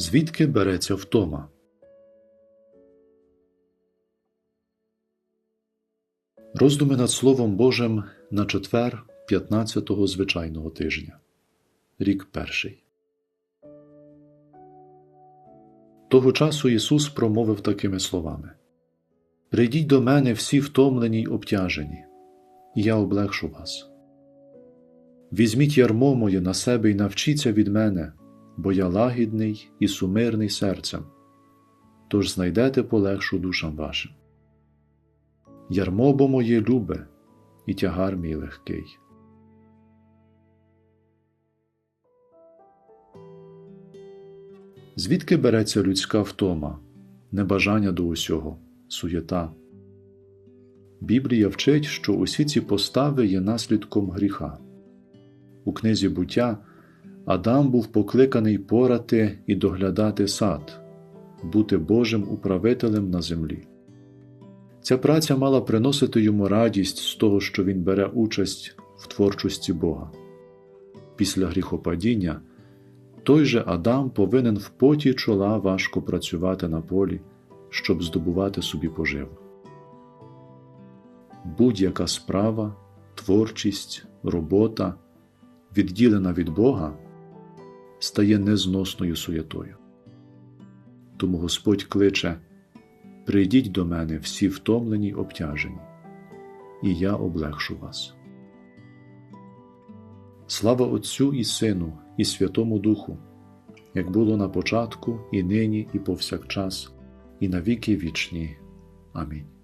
Звідки береться втома? Роздуми над Словом Божим на четвер 15-го звичайного тижня. Рік перший. Того часу Ісус промовив такими словами: Прийдіть до мене всі втомлені й обтяжені, і я облегшу вас. Візьміть ярмо моє на себе і навчіться від мене, бо я лагідний і сумирний серцем, тож знайдете полегшу душам вашим. Ярмо бо моє любе, і тягар мій легкий. Звідки береться людська втома, небажання до усього, суєта? Біблія вчить, що усі ці постави є наслідком гріха. У книзі буття Адам був покликаний порати і доглядати сад, бути Божим управителем на землі. Ця праця мала приносити йому радість з того, що він бере участь в творчості Бога. Після гріхопадіння той же Адам повинен в поті чола важко працювати на полі, щоб здобувати собі поживу. Будь-яка справа, творчість, робота, відділена від Бога, стає незносною суєтою. Тому Господь кличе Прийдіть до мене всі втомлені й обтяжені, і я облегшу вас. Слава Отцю і Сину, і Святому Духу, як було на початку, і нині, і повсякчас, і на віки вічні. Амінь.